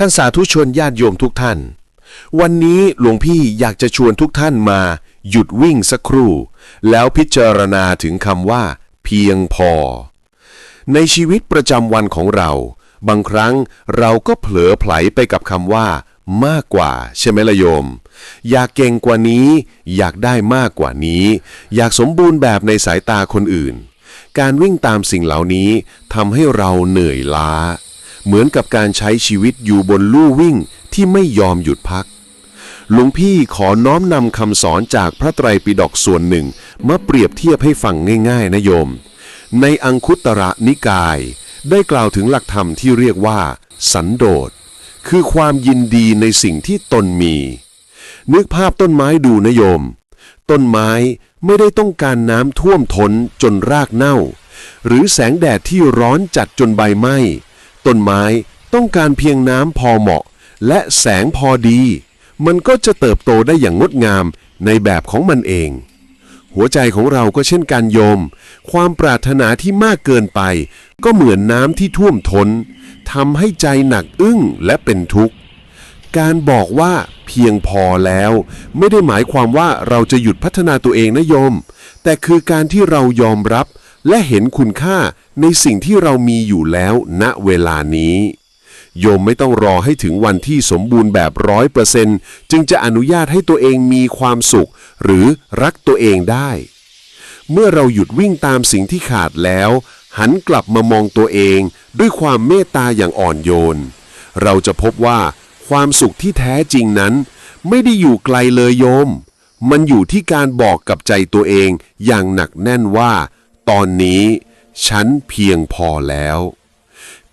ท่านสาธุชนญาติโยมทุกท่าน วันนี้หลวงพี่อยากจะชวนทุกท่านมา หยุดวิ่งสักครู่ แล้วพิจารณาถึงคำว่า เพียงพอ ในชีวิตประจำวันของเรา บางครั้งเราก็เผลอไผลไปกับคำว่า มากกว่า ใช่ไหมละโยม อยากเก่งกว่านี้ อยากได้มากกว่านี้ อยากสมบูรณ์แบบในสายตาคนอื่น การวิ่งตามสิ่งเหล่านี้ทำให้เราเหนื่อยล้า เหมือนกับการใช้ชีวิตอยู่บนลู่วิ่งที่ไม่ยอมหยุดพัก หลวงพี่ขอน้อมนำคำสอนจากพระไตรปิฎกส่วนหนึ่งมาเปรียบเทียบให้ฟังง่าย ๆนะโยม ในอังคุตระนิกาย ได้กล่าวถึงหลักธรรมที่เรียกว่า สันโดษ คือความยินดีในสิ่งที่ตนมี นึกภาพต้นไม้ดูนะโยม ต้นไม้ไม่ได้ต้องการน้ำท่วมท้นจนรากเน่า หรือแสงแดดที่ร้อนจัดจนใบไหม้ ต้นไม้ต้องการเพียงน้ำพอเหมาะ และแสงพอดี มันก็จะเติบโตได้อย่างงดงามในแบบของมันเอง หัวใจของเราก็เช่นการโยม ความปรารถนาที่มากเกินไป ก็เหมือนน้ำที่ท่วมท้นทำให้ใจหนักอึ้งและเป็นทุกข์ การบอกว่าเพียงพอแล้ว ไม่ได้หมายความว่าเราจะหยุดพัฒนาตัวเองนะโยม แต่คือการที่เรายอมรับ และเห็นคุณค่าในสิ่งที่เรามีอยู่แล้วณเวลานี้ โยมไม่ต้องรอให้ถึงวันที่สมบูรณ์แบบร้อยเปอร์เซนจึงจะอนุญาตให้ตัวเองมีความสุข หรือรักตัวเองได้ เมื่อเราหยุดวิ่งตามสิ่งที่ขาดแล้ว หันกลับมามองตัวเองด้วยความเมตตาอย่างอ่อนโยน เราจะพบว่าความสุขที่แท้จริงนั้น ไม่ได้อยู่ไกลเลยโยม มันอยู่ที่การบอกกับใจตัวเองอย่างหนักแน่นว่า ตอนนี้ฉันเพียงพอแล้ว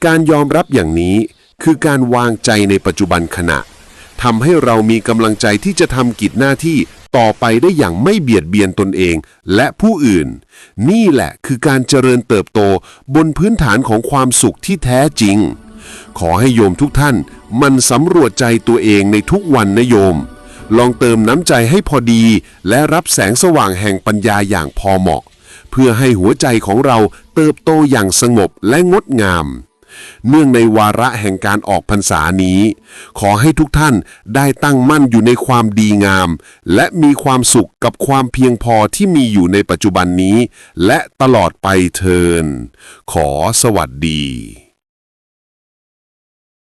การยอมรับอย่างนี้คือการวางใจในปัจจุบันขณะทำให้เรามีกำลังใจที่จะทำกิจหน้าที่ต่อไปได้อย่างไม่เบียดเบียนตนเองและผู้อื่น นี่แหละคือการเจริญเติบโตบนพื้นฐานของความสุขที่แท้จริง ขอให้โยมทุกท่านมันสำรวจใจตัวเองในทุกวันนะโยม ลองเติมน้ำใจให้พอดี และรับแสงสว่างแห่งปัญญาอย่างพอเหมาะ พื่อให้หัวใจของเราเติบโตอย่างสงบและงดงาม เนื่องในวาระแห่งการออกพรรษานี้ ขอให้ทุกท่านได้ตั้งมั่นอยู่ในความดีงาม และมีความสุขกับความเพียงพอที่มีอยู่ในปัจจุบันนี้ และตลอดไปเทิน ขอสวัสดี